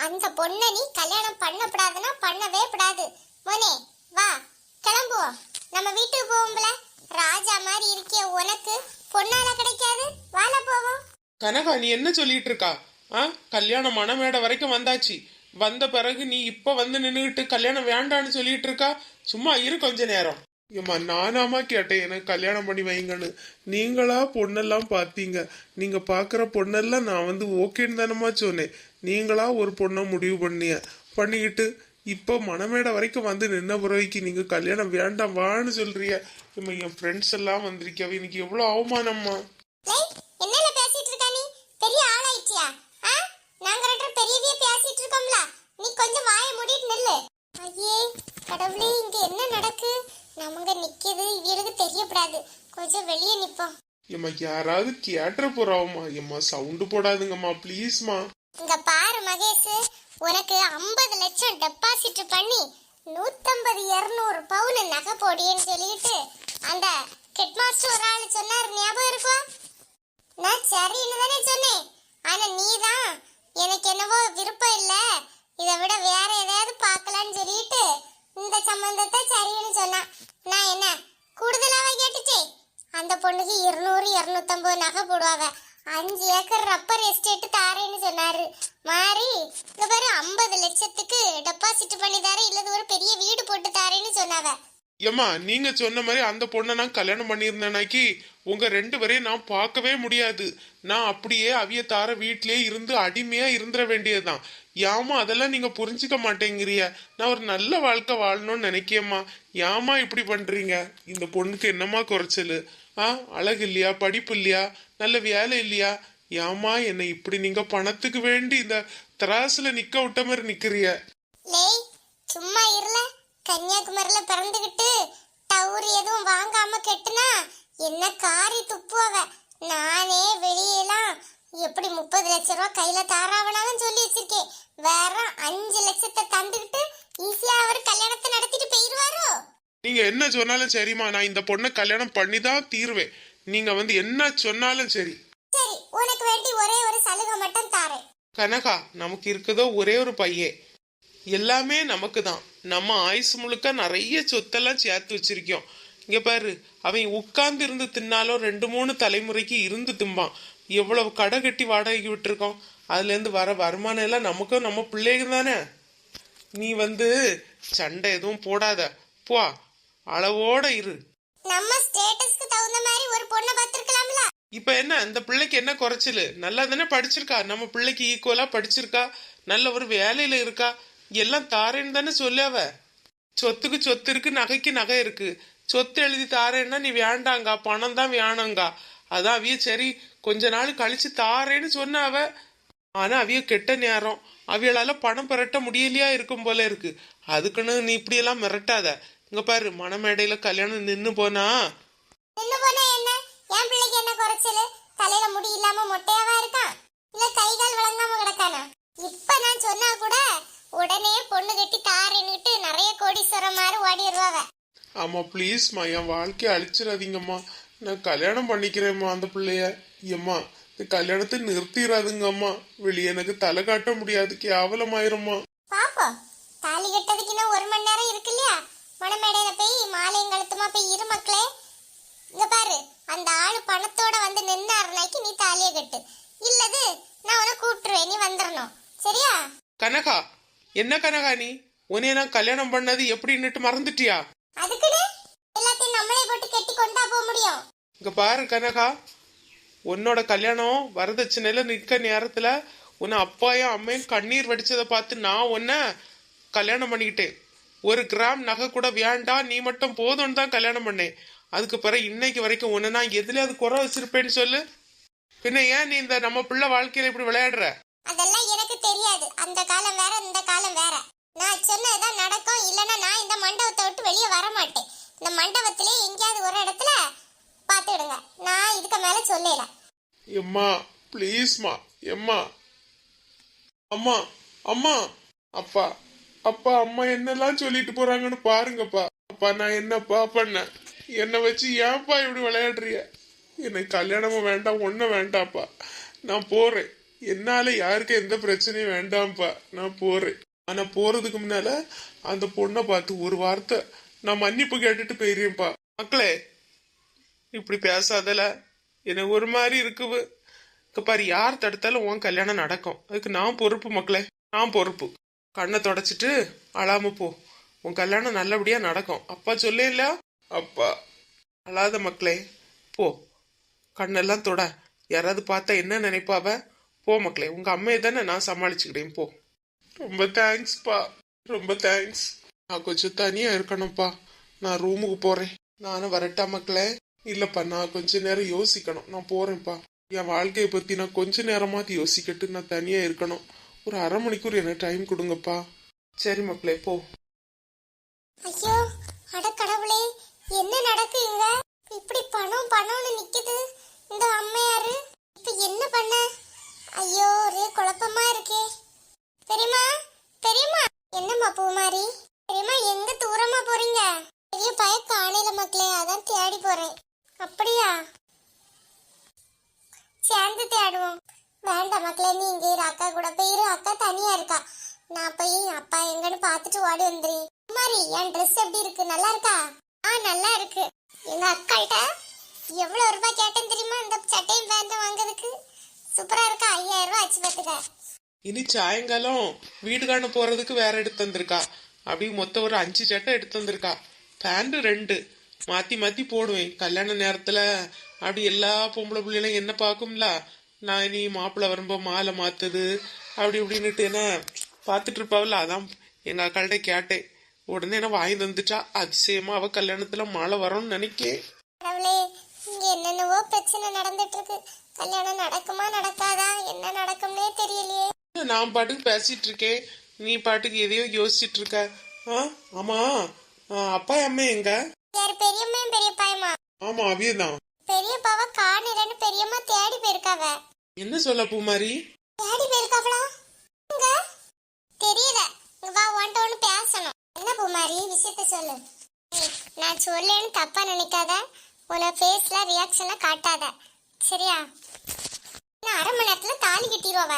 அந்த பொண்ணை நீ கல்யாணம் பண்ணப்படாதுன்னா பண்ணவே கூடாது மோனே வா கிளம்புவோம் நம்ம வீட்டுக்கு போவோம்ல ராஜா மாதிரி இருக்கிய உனக்கு பொண்ணால கிடைக்காது. வாழ போவோம். கனகா நீ என்ன சொல்லிட்டு இருக்கா? ஆ? கல்யாணம் மணமேடை வரைக்கும் வந்தாச்சு. வந்த பிறகு நீ இப்ப வந்து நின்றுகிட்டு கல்யாணம் வேண்டான்னு சொல்லிட்டு இருக்கா? சும்மா இரு கொஞ்ச நேரம். ஏம்மா நானாமா கேட்டேன் எனக்கு கல்யாணம் பண்ணி வைங்கன்னு. நீங்களா பொண்ணெல்லாம் பார்த்தீங்க. நீங்க பாக்குற பொண்ணெல்லாம் நான் வந்து ஓகேன்னு தானம்மா சொன்னேன். நீங்களா ஒரு பொண்ணை முடிவு பண்ணிய. பண்ணிக்கிட்டு இப்போ மணமேடை வரைக்கும் வந்து நின்ன பிறவைக்கு நீங்க கல்யாணம் வேண்டாம் வான்னு சொல்றிய. இம்மா என் ஃப்ரெண்ட்ஸ் எல்லாம் வந்திருக்கவ இன்னைக்கு எவ்வளவு அவமானம்மா லேய் என்னல பேசிட்டு இருக்க நீ பெரிய ஆளாயிட்டியா ஆ நாங்க ரெண்டு பேரும் பெரியவே பேசிட்டு இருக்கோம்ல நீ கொஞ்சம் வாயை மூடிட்டு நில்லு ஐயே கடவுளே இங்க என்ன நடக்கு நமங்க நிக்கிது தெரியக்கூடாது கொஞ்சம் வெளியே நிப்போம். ஏம்மா யாராவது கேட்டுற போறாவம்மா. ஏம்மா சவுண்டு போடாதுங்கம்மா ப்ளீஸ்மா இங்க பாரு மகேஷ் உனக்கு ஐம்பது லட்சம் டெபாசிட் பண்ணி நூத்தம்பது இருநூறு பவுன் நகை போடின்னு சொல்லிட்டு அந்த ஹெட் மாஸ்டர் ஒரு ஆள் சொன்னார். ஞாபகம் இருக்கா? நான் சரின்னு தானே சொன்னேன். ஆனா நீ தான் எனக்கு என்னவோ விருப்பம் இல்ல. இதை விட வேற ஏதாவது பார்க்கலாம்னு சொல்லிட்டு இந்த சம்பந்தத்தை சரின்னு சொன்னான். நான் என்ன கூடுதலாக கேட்டுச்சே. அந்த பொண்ணுக்கு இருநூறு இருநூத்தம்பது நகை போடுவாங்க அஞ்சு ஏக்கர் ரப்பர் எஸ்டேட்டு தாரேன்னு சொன்னாரு. மாறி இங்க பாரு ஐம்பது லட்சத்துக்கு டெபாசிட் பண்ணி தாரேன் இல்லது ஒரு பெரிய வீடு போட்டு தாரேன்னு சொன்னாவ. ஏம்மா நீங்க சொன்ன மாதிரி அந்த பொண்ணை நான் கல்யாணம் பண்ணியிருந்தேனாக்கி உங்க ரெண்டு பேரையும் நான் பார்க்கவே முடியாது. நான் அப்படியே அவிய தார இருந்து அடிமையா இருந்துட வேண்டியதுதான். யாமா அதெல்லாம் நீங்க புரிஞ்சுக்க மாட்டேங்கிறிய. நான் ஒரு நல்ல வாழ்க்கை வாழணும்னு நினைக்கியம்மா யாமா இப்படி பண்றீங்க? இந்த பொண்ணுக்கு என்னம்மா குறைச்சல்? ஆ அழகு இல்லையா? படிப்பு இல்லையா? நல்ல வேலை இல்லையா? யாமா என்னை இப்படி நீங்க பணத்துக்கு வேண்டி இந்த திராசுல நிக்க விட்ட மாதிரி நிக்கிறிய. சும்மா இருல கன்னியாகுமரியில பிறந்துகிட்டு டவுர் எதுவும் வாங்காம கெட்டுனா என்ன காரி துப்புவவ நானே வெளியெல்லாம் எப்படி முப்பது லட்ச ரூபா கையில தாராவனாலும் சொல்லி வச்சிருக்கேன். வேற அஞ்சு லட்சத்தை தந்துகிட்டு ஈஸியா அவர் கல்யாணத்தை நடத்திட்டு போயிருவாரோ? நீங்க என்ன சொன்னாலும் சரிம்மா நான் இந்த பொண்ணை கல்யாணம் பண்ணி தான் தீருவேன். நீங்க வந்து என்ன சொன்னாலும் சரி. சரி உனக்கு வேண்டி ஒரே ஒரு சலுகை மட்டும் தாரேன். கனகா நமக்கு இருக்குதோ ஒரே ஒரு பையன். எல்லாமே நமக்கு தான் நம்ம ஆயுசு முழுக்க நிறைய சொத்தெல்லாம் சேர்த்து வச்சிருக்கோம். இங்க பாரு அவன் உட்கார்ந்து இருந்து தின்னாலும் ரெண்டு மூணு தலைமுறைக்கு இருந்து திம்பான். எவ்வளவு கடை கட்டி வாடகைக்கு விட்டுருக்கோம் அதுல இருந்து வர வருமானம் எல்லாம் நமக்கும் நம்ம பிள்ளைங்க தானே? நீ வந்து சண்டை எதுவும் போடாத. போ அளவோட இரு. நம்ம ஸ்டேட்டஸ்க்கு தகுந்த மாதிரி ஒரு பொண்ணை பார்த்திருக்கலாம்ல? இப்ப என்ன இந்த பிள்ளைக்கு என்ன குறைச்சலு? நல்லா தானே படிச்சிருக்கா? நம்ம பிள்ளைக்கு ஈக்குவலா படிச்சிருக்கா? நல்ல ஒரு வேலையில இருக்கா? எல்லாம் தாரேன்னு தானே சொல்லாவ சொத்துக்கு சொத்து இருக்கு நகைக்கு நகை இருக்கு. சொத்து எழுதி தாரேன்னா நீ வேண்டாங்கா பணம் தான் வேணுங்கா. அதான் அவிய சரி கொஞ்ச நாள் கழிச்சு தாரேன்னு சொன்ன அவ. ஆனா அவிய கெட்ட நேரம். அவியளால பணம் பெரட்ட முடியலையா இருக்கும் போல இருக்கு. அதுக்குன்னு நீ இப்படியெல்லாம் மிரட்டாத. இங்க பாரு மணமேடையில கல்யாணம் நின்னு போனா. நின்னு போனா என்ன? என் பிள்ளைக்கு என்ன குறைச்சலு? தலையில முடி இல்லாம மொட்டையாவா இருக்கான் இல்ல கை கால் விளங்காம கிடக்கானா? இப்ப நான் சொன்னா கூட உடனே பொண்ணு கட்டி தாரின்னுட்டு நிறைய கோடீஸ்வரம் மாதிரி ஓடிடுவாவ ஆமா ப்ளீஸ்மா என் வாழ்க்கையை அழிச்சிடாதீங்கம்மா. நான் கல்யாணம் பண்ணிக்கிறேம்மா அந்த பிள்ளைய. ஏம்மா இந்த கல்யாணத்தை நிறுத்திடாதுங்கம்மா. வெளியே எனக்கு தலை காட்ட முடியாது கேவலமாயிரும்மா. பாப்போம் தாலி கட்டதுக்கு இன்னும் ஒரு மணி நேரம் இருக்கு இல்லையா? மணமேடையில போய் மாலையும் கழுத்துமா போய் இரு மக்களே. இங்க பாரு அந்த ஆளு பணத்தோட வந்து நின்னாருனாக்கி நீ தாலியை கட்டு. இல்லது நான் உன கூப்பிட்டுருவேன் நீ வந்துடணும் சரியா? கனகா என்ன கனகா நீ? உன்னைய நான் கல்யாணம் பண்ணது எப்படின்னுட்டு மறந்துட்டியா? அதுக்குன்னு எல்லாத்தையும் நம்மளே போட்டு கட்டி கொண்டா போக முடியும். இங்க பாரு கனகா உன்னோட கல்யாணம் வரதட்சணையில நிற்க நேரத்துல உன்னை அப்பாயும் அம்மையும் கண்ணீர் வடிச்சதை பார்த்து நான் உன்னை கல்யாணம் பண்ணிக்கிட்டேன். ஒரு கிராம் நகை கூட வேண்டாம் நீ மட்டும் போதும்னு தான் கல்யாணம் பண்ணேன். அதுக்கு பிறகு இன்னைக்கு வரைக்கும் உன்னை நான் எதுலயாவது குறை வச்சிருப்பேன்னு சொல்லு. பின்ன ஏன் நீ இந்த நம்ம பிள்ளை வாழ்க்கையில இப்படி விளையாடுற? அதெல்லாம் எனக்கு தெரியாது. அந்த காலம் வேற இந்த காலம் வேற. நான் சொன்னதுதான் நடக்கும். இல்லைன்னா நான் இந்த மண்டபத்தை விட்டு வெளியே வர மாட்டேன் இந்த மண்டபத்திலே எங்கேயாவது ஒரு இடத்துல பார்த்துடுங்க நான் இதுக்கு மேலே சொல்லல. எம்மா ப்ளீஸ்மா எம்மா. அம்மா அம்மா. அப்பா அப்பா அம்மா என்னெல்லாம் சொல்லிட்டு போறாங்கன்னு பாருங்கப்பா. அப்பா நான் என்னப்பா பண்ணேன்? என்னை வச்சு ஏன்ப்பா இப்படி விளையாடுறிய எனக்கு கல்யாணமும் வேண்டாம் ஒன்றும் வேண்டாம்ப்பா. நான் போறேன். என்னால யாருக்கும் எந்த பிரச்சனையும் வேண்டாம்ப்பா. நான் போறேன். ஆனா போறதுக்கு முன்னால அந்த பொண்ணை பார்த்து ஒரு வார்த்தை நான் மன்னிப்பு கேட்டுட்டு போயிடுறேன்ப்பா மக்களே இப்படி பேசாதல. எனக்கு ஒரு மாதிரி இருக்குது. பாரு யார் தடுத்தாலும் உன் கல்யாணம் நடக்கும். அதுக்கு நான் பொறுப்பு மக்களே. நான் பொறுப்பு. கண்ணை தொடச்சிட்டு அழாம போ. உன் கல்யாணம் நல்லபடியா நடக்கும். அப்பா சொல்ல அப்பா. அழாத மக்களே போ. கண்ணெல்லாம் தொட. யாராவது பார்த்தா என்ன நினைப்பாவ? போ மக்களே. உங்க அம்மையை தானே நான் சமாளிச்சுக்கிட்டேன். போ. ரொம்ப தேங்க்ஸ்ப்பா ரொம்ப தேங்க்ஸ் நான் கொஞ்சம் தனியாக இருக்கணும்ப்பா நான் ரூமுக்கு போகிறேன் நானும் வரட்டா மக்களே. இல்லைப்பா நான் கொஞ்ச நேரம் யோசிக்கணும். நான் போகிறேன்ப்பா என் வாழ்க்கையை பற்றி நான் கொஞ்ச நேரமாவது யோசிக்கட்டு. நான் தனியாக இருக்கணும். ஒரு அரை மணிக்கூர் எனக்கு டைம் கொடுங்கப்பா. சரி மக்களே போ. ஐயோ அட கடவுளே என்ன நடக்கு இங்க? இப்படி பணம் பணம்னு நிக்குது. இந்த அம்மையாரு இப்ப என்ன பண்ண? ஐயோ ஒரே குழப்பமா இருக்கே. தெரியுமா தெரியுமா என்னம்மா பூமாரி? தெரியுமா எங்க தூரமா போறீங்க? பெரிய பய காணையில மக்களே அதான் தேடி போறேன். அப்படியா? சேர்ந்து தேடுவோம். வேண்டாம் மக்களே நீ இங்கே இரு அக்கா கூட போயிரு அக்கா தனியா இருக்கா. நான் போய் அப்பா எங்கன்னு பார்த்துட்டு ஓடி வந்துரு. மாதிரி என் ட்ரெஸ் எப்படி இருக்கு? நல்லா இருக்கா? ஆ நல்லா இருக்கு. எங்க அக்காள்கிட்ட எவ்வளவு ரூபாய் கேட்டேன் தெரியுமா? இந்த சட்டையும் பேண்டும் வாங்குறதுக்கு. சூப்பரா இருக்கா? ஐயாயிரம் ரூபாய் ஆச்சு பார்த்துக்க. இனி சாயங்காலம் வீடு காண போறதுக்கு வேற எடுத்து வந்திருக்கா. அப்படி மொத்தம் ஒரு அஞ்சு சட்டை எடுத்து வந்திருக்கா. பேண்ட் ரெண்டு. மாத்தி மாத்தி போடுவேன். கல்யாண நேரத்துல அப்படி எல்லா பொம்பளை பிள்ளைகளும் என்ன பார்க்கும்ல? நான் இனி மாப்பிள்ளை வரும்போது மாலை மாத்துது. அப்படி இப்படின்னுட்டு என்ன பார்த்துட்டு இருப்பாவில்ல? அதான் எங்க அக்காள்கிட்ட கேட்டேன். உடனே என்ன வாங்கி தந்துட்டா அதிசயமா அவ கல்யாணத்துல மாலை வரும்னு நினைக்கேன். என்னென்னவோ பிரச்சனை நடந்துட்டு இருக்கு. கல்யாணம் நடக்குமா நடக்காதா? என்ன நடக்கும்னே தெரியலையே. நான் பாட்டுக்கு பேசிட்டு இருக்கேன். நீ பாட்டுக்கு எதையோ யோசிச்சுட்டு இருக்க. ஆ ஆமா. அப்பா அம்மா எங்க? யார் பெரியம்மையும் பெரியப்பாயுமா ஆமா அவியதான் பெரியப்பாவை காணிரன்னு பெரியம்மா தேடி போயிருக்காவ. என்ன சொல்ல பூமாரி? தேடி போயிருக்காவளா? இங்க தெரியல. இங்க வா ஒன்ட்ட ஒண்ணு பேசணும். என்ன பூமாரி விஷயத்த சொல்லு. நான் சொல்லேன்னு தப்பா நினைக்காத. உன ஃபேஸ்ல ரியாக்ஷனை காட்டாத. சரியா? அரை மணி நேரத்துல தாலி கட்டிடுவ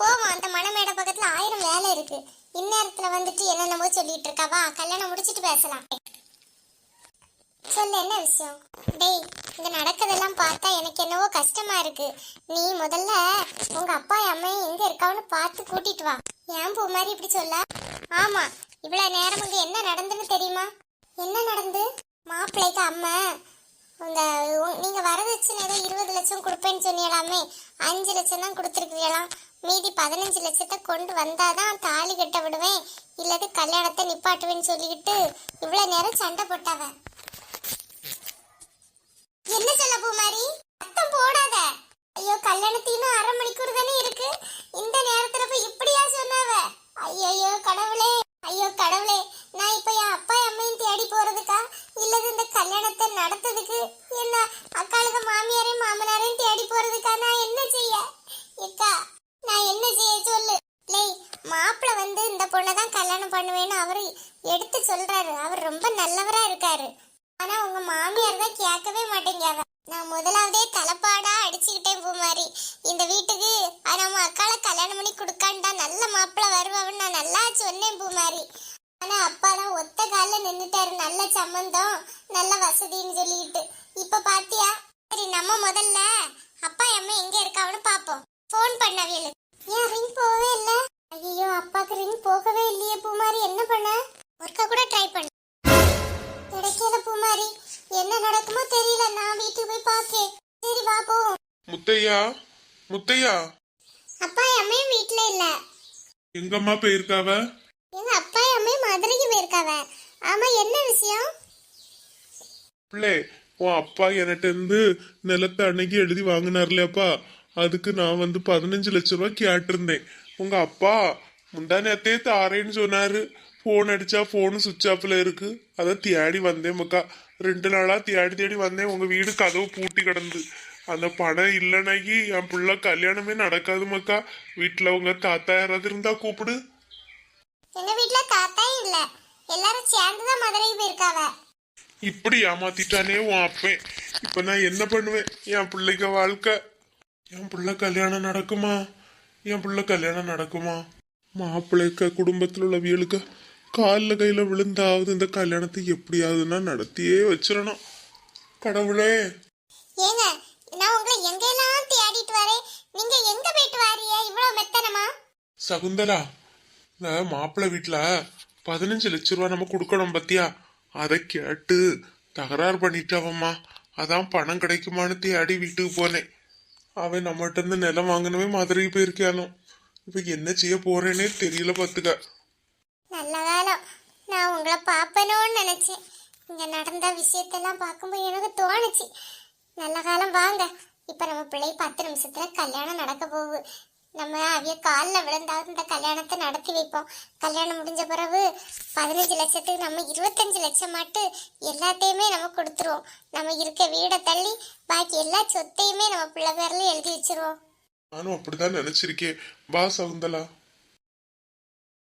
போவோம் அந்த மணமேடை பக்கத்துல ஆயிரம் வேலை இருக்கு. இந்நேரத்துல வந்துட்டு என்னென்னமோ சொல்லிட்டு இருக்காவா கல்யாணம் முடிச்சிட்டு பேசலாம். சொல்லு என்ன விஷயம்? டேய் இங்க நடக்கதெல்லாம் பார்த்தா எனக்கு என்னவோ கஷ்டமா இருக்கு. நீ முதல்ல உங்க அப்பா அம்மையும் எங்க இருக்கான்னு பார்த்து கூட்டிட்டு வா. ஏன் பூ மாதிரி இப்படி சொல்ல. ஆமா இவ்வளவு நேரம் இங்க என்ன நடந்துன்னு தெரியுமா? என்ன நடந்து? மாப்பிள்ளைக்கு அம்மா. அந்த உ- நீங்க வரதட்சணை ஏதோ இருபது லட்சம் கொடுப்பேன்னு சொன்னீங்களாமே அஞ்சு லட்சம் தான் கொடுத்துருக்கீங்களாம் மீதி பதினஞ்சு லட்சத்தை கொண்டு வந்தாதான் தாலி கட்ட விடுவேன் இல்லது கல்யாணத்தை நிப்பாட்டுவேன்னு சொல்லிக்கிட்டு இவ்வளவு நேரம் சண்டை போட்டாவ. என்ன சொல்ல பூமாரி? சத்தம் போடாத. ஐயோ கல்யாணத்தின்னு அரை மணிக்கூர் தானே இருக்கு. இந்த நேரத்துல போய் இப்படியா சொன்னாவ ஐயோ கடவுளே ஐயோ கடவுளே நான் இப்ப என் அப்பா அம்மையும் தேடி போறதுக்கா இல்லது இந்த கல்யாணத்தை நடத்துறதுக்கு என்ன அக்காளுக்கு மாமியாரையும் மாமனாரையும் தேடி போறதுக்கா நான் என்ன செய்ய இக்கா நான் என்ன செய்ய சொல்லு லேய் மாப்பிள்ள வந்து இந்த பொண்ணை தான் கல்யாணம் பண்ணுவேன்னு அவரு எடுத்து சொல்றாரு. அவர் ரொம்ப நல்லவரா இருக்காரு. ஆனா உங்க மாமியார் தான் கேட்கவே மாட்டேங்காவ நான் முதலாவதே தலைப்பாடா அடிச்சுக்கிட்டேன் பூமாரி. இந்த வீட்டுக்கு அஹ், நம்ம அக்கால கல்யாணம் பண்ணி கொடுக்காண்டா நல்ல மாப்பிள்ளை வருவான்னு நான் நல்லா சொன்னேன் பூமாரி. ஆனா அப்பா தான் ஒத்த காலில் நின்னுட்டாரு. நல்ல சம்மந்தம் நல்ல வசதின்னு சொல்லிட்டு. இப்ப பாத்தியா? சரி நம்ம முதல்ல அப்பா அம்மா எங்க இருக்காவன்னு பாப்போம். ஃபோன் இல்லை ஏன் ரிங் போகவே இல்லை? ஐயோ அப்பாக்கு ரிங் போகவே இல்லையே பூமாரி. என்ன பண்ண? ஒருக்கா கூட ட்ரை பண்ண கிடைக்கல பூமாரி. என்ன நடக்குமோ தெரியல. நான் வீட்டுக்கு போய் பாக்கேன் சரி வா போவோம். முத்தையா? முத்தையா? அப்பா அம்மையும் வீட்ல இல்ல. எங்கம்மா போயிருக்காவ? எங்க அப்பா அம்மையும் மதுரைக்கு போயிருக்காவ. ஆமா என்ன விஷயம்? பிள்ளை உன் அப்பா என்கிட்ட இருந்து நிலத்தை அன்னைக்கு எழுதி வாங்கினார்லையாப்பா அதுக்கு நான் வந்து பதினஞ்சு லட்ச ரூபாய் கேட்டிருந்தேன். உங்க அப்பா முந்தா நேத்தே தாரேன்னு சொன்னாரு. ஃபோன் அடிச்சா ஃபோனு சுவிட்ச் ஆஃப்ல இருக்கு. அதை தேடி வந்தேன் மக்கா. ரெண்டு நாளா தேடி தேடி வந்தேன். உங்க வீடு கதவு பூட்டி கிடந்து. அந்த பணம் இல்லைனாக்கி என் பிள்ளை கல்யாணமே நடக்காது மக்கா. வீட்டுல உங்க தாத்தா யாராவது இருந்தா கூப்பிடு. எங்க வீட்ல தாத்தாயும் இல்ல. எல்லாரும் சேர்ந்துதான் மதுரைக்கு போயிருக்காவ. இப்படி ஏமாத்திட்டானே உன் அப்பன். இப்ப நான் என்ன பண்ணுவேன்? என் பிள்ளைக்கு வாழ்க்கை. என் பிள்ளை கல்யாணம் நடக்குமா? என் பிள்ளை கல்யாணம் நடக்குமா? மாப்பிள்ளைக்க குடும்பத்தில் உள்ளவியலுக்கு காலில் கையில் விழுந்தாவது இந்த கல்யாணத்தை எப்படியாவதுன்னா நடத்தியே வச்சிடணும் கடவுளே. ஏங்க நான் உங்களை எங்கெல்லாம் தேடிட்டு வரேன்? நீங்க எங்க போயிட்டு வாரிய இவ்வளவு மெத்தனமா? சகுந்தலா இந்த மாப்பிள்ளை வீட்டில் பதினஞ்சு லட்ச ரூபா நம்ம கொடுக்கணும் பத்தியா? அதை கேட்டு தகராறு பண்ணிட்டாவம்மா. அதான் பணம் கிடைக்குமான்னு தேடி வீட்டுக்கு போனேன். அவன் நம்மகிட்ட இருந்து நிலம் வாங்கினவே மதுரைக்கு போயிருக்கானோ இப்ப என்ன செய்ய போறேனே தெரியல பாத்துக்க. நல்ல காலம் நான் உங்களை பார்ப்பனோன்னு நினைச்சேன். இங்க நடந்த விஷயத்தெல்லாம் பார்க்கும்போது எனக்கு தோணுச்சு. நல்ல காலம் வாங்க. இப்ப நம்ம பிள்ளை பத்து நிமிஷத்துல கல்யாணம் நடக்க போகுது. நம்ம அவிய காலில் விழுந்தாவது இந்த கல்யாணத்தை நடத்தி வைப்போம். கல்யாணம் முடிஞ்ச பிறகு பதினஞ்சு லட்சத்துக்கு நம்ம இருபத்தஞ்சு லட்சம் மாட்டு எல்லாத்தையுமே நம்ம கொடுத்துருவோம். நம்ம இருக்க வீடை தள்ளி பாக்கி எல்லா சொத்தையுமே நம்ம பிள்ளை பேரில் எழுதி வச்சிருவோம். நானும் அப்படிதான் நினைச்சிருக்கேன். வா சகுந்தலா.